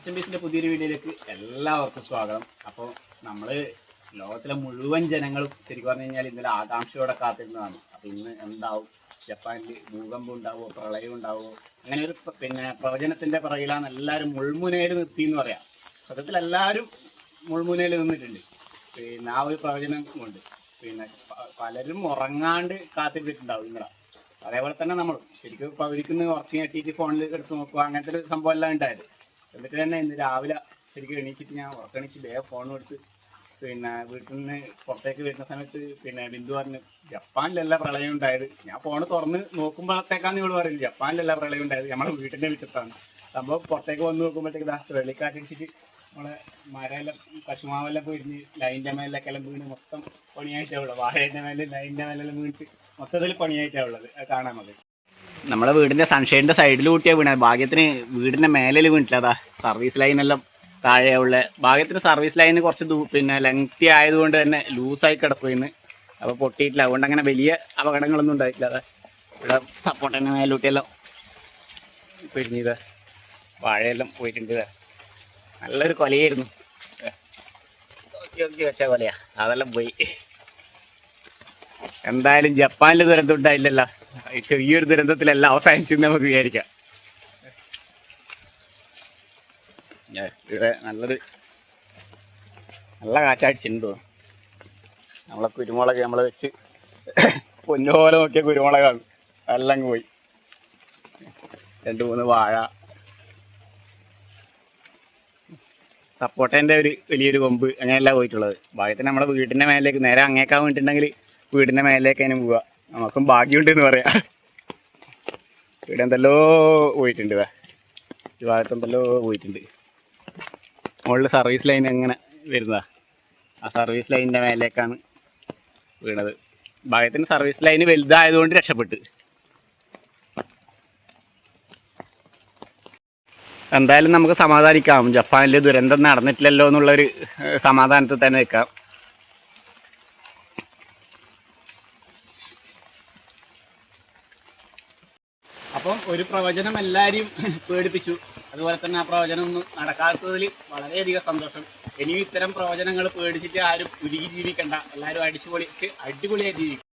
അച്ഛൻ ബീസിന്റെ പുതിയൊരു വീഡിയോയിലേക്ക് എല്ലാവർക്കും സ്വാഗതം. അപ്പോൾ നമ്മൾ ലോകത്തിലെ മുഴുവൻ ജനങ്ങളും ശരിക്കും പറഞ്ഞു കഴിഞ്ഞാൽ ഇന്നലെ ആകാംക്ഷയോടെ കാത്തിരുന്നതാണ്. അപ്പോൾ ഇന്ന് എന്താവും? ജപ്പാനിൽ ഭൂകമ്പം ഉണ്ടാവുമോ പ്രളയം ഉണ്ടാവുമോ അങ്ങനെ ഒരു പിന്നെ പ്രവചനത്തിന്റെ പിറകിലാണ് എല്ലാവരും മുൾമുനയിൽ നിർത്തി എന്ന് പറയാം. സത്യത്തിൽ എല്ലാവരും മുൾമുനയിൽ നിന്നിട്ടുണ്ട്. പിന്നെ ആ ഒരു പ്രവചനം കൊണ്ട് പിന്നെ പലരും ഉറങ്ങാണ്ട് കാത്തിരുന്നിട്ടുണ്ടാവും ഇന്നലെ. അതേപോലെ തന്നെ നമ്മൾ ശരിക്കും ഇപ്പൊ അവർക്കിന്ന് ഉറക്കി ഞെട്ടിയിട്ട് ഫോണിൽ എടുത്ത് നോക്കുക അങ്ങനത്തെ ഒരു സംഭവം എല്ലാം ഉണ്ടായത്. എന്നിട്ട് തന്നെ ഇന്ന് രാവിലെ ശരിക്കും എണീച്ചിട്ട് ഞാൻ ഉറക്കണിച്ച് വേഗം ഫോൺ എടുത്ത് പിന്നെ വീട്ടിൽ നിന്ന് പുറത്തേക്ക് വരുന്ന സമയത്ത് പിന്നെ ബിന്ദു പറഞ്ഞു ജപ്പാനിലല്ല പ്രളയം ഉണ്ടായത്. ഞാൻ ഫോൺ തുറന്ന് നോക്കുമ്പോഴത്തേക്കാന്ന് ഇവൾ പറയുന്നത് ജപ്പാനിലല്ല പ്രളയം ഉണ്ടായത് നമ്മുടെ വീട്ടിന്റെ വിറ്റത്താണ് സംഭവം പുറത്തേക്ക് വന്ന് നോക്കുമ്പോഴത്തേക്ക് ഇതാ വെള്ളിക്കാറ്റടിച്ചിട്ട് നമ്മളെ മരമെല്ലാം കശുമാവെല്ലാം പോയിരുന്ന് ലൈന്റെ മേലൊക്കെ എല്ലാം വീണ് മൊത്തം പണിയായിട്ടാ ഉള്ളത്. വാഴേന്റെ മേലെ ലൈന്റെ മേലെല്ലാം വീണിട്ട് മൊത്തത്തിൽ പണിയായിട്ടാ ഉള്ളത്. കാണാൻ മതി നമ്മളെ വീടിന്റെ സൺഷൈഡിന്റെ സൈഡിൽ കൂട്ടിയാ വീണത്. ഭാഗ്യത്തിന് വീടിന്റെ മേലിൽ വീണിട്ടില്ല. അതാ സർവീസ് ലൈനെല്ലാം താഴെയുള്ള ഭാഗ്യത്തിന് സർവീസ് ലൈന് കുറച്ച് ദൂ പിന്നെ ലെങ്തി ആയതുകൊണ്ട് തന്നെ ലൂസായി കിടക്കുന്നു അപ്പോൾ പൊട്ടിയിട്ടില്ല. അതുകൊണ്ട് അങ്ങനെ വലിയ അപകടങ്ങളൊന്നും ഉണ്ടായിട്ടില്ല. അതാ ഇവിടെ സപ്പോർട്ടിന്റെ മേലൂട്ടിയെല്ലാം പിരിഞ്ഞത് വാഴയെല്ലാം പോയിട്ടുണ്ട്. നല്ലൊരു കൊലയായിരുന്നു. വെച്ച കൊലയാ. അതെല്ലാം പോയി. എന്തായാലും ജപ്പാനിൽ ദുരന്തം ഉണ്ടായില്ലല്ലോ. ചെറിയൊരു ദുരന്തത്തിലെല്ലാം അവസാനിച്ചു നമുക്ക് വിചാരിക്കാം. നല്ലൊരു നല്ല കാറ്റടിച്ചിട്ടുണ്ട്. നമ്മളെ കുരുമുളക് നമ്മൾ വെച്ച് പൊന്നുപോലെ നോക്കിയ കുരുമുളകാണ്. എല്ലാം പോയി. രണ്ട് മൂന്ന് വാഴ. സപ്പോർട്ടേന്റെ ഒരു വലിയൊരു കൊമ്പ് അങ്ങനെയല്ല പോയിട്ടുള്ളത്. ഭാഗ്യത്തിന് നമ്മുടെ വീടിന്റെ മേലേക്ക് നേരെ അങ്ങേക്കാൻ വേണ്ടിയിട്ടുണ്ടെങ്കിൽ വീടിന്റെ മേലേക്ക് അതിന് പോവുക നമുക്കും ഭാഗ്യമുണ്ട് എന്ന് പറയാം. ഇവിടെ എന്തല്ലോ പോയിട്ടുണ്ട്. ഈ ഭാഗത്ത് എന്തല്ലോ പോയിട്ടുണ്ട്. മുകളിൽ സർവീസ് ലൈൻ എങ്ങനെ വരുന്നതാ. ആ സർവീസ് ലൈനിന്റെ മേലേക്കാണ് വീണത്. ഭാഗത്തിന് സർവീസ് ലൈന് വലുതായതുകൊണ്ട് രക്ഷപ്പെട്ട്. എന്തായാലും നമുക്ക് സമാധാനിക്കാം. ജപ്പാനിൽ ദുരന്തം നടന്നിട്ടില്ലല്ലോ എന്നുള്ളൊരു സമാധാനത്തിൽ തന്നെ നിൽക്കാം. അപ്പം ഒരു പ്രവചനം എല്ലാവരെയും പേടിപ്പിച്ചു. അതുപോലെ തന്നെ ആ പ്രവചനം ഒന്നും നടക്കാത്തതിൽ വളരെയധികം സന്തോഷം. ഇനിയും ഇത്തരം പ്രവചനങ്ങൾ പേടിച്ചിട്ട് ആരും ഉരുകി ജീവിക്കണ്ട. എല്ലാവരും അടിച്ചുപൊളിക്ക് അടിപൊളിയായി ജീവിക്കും.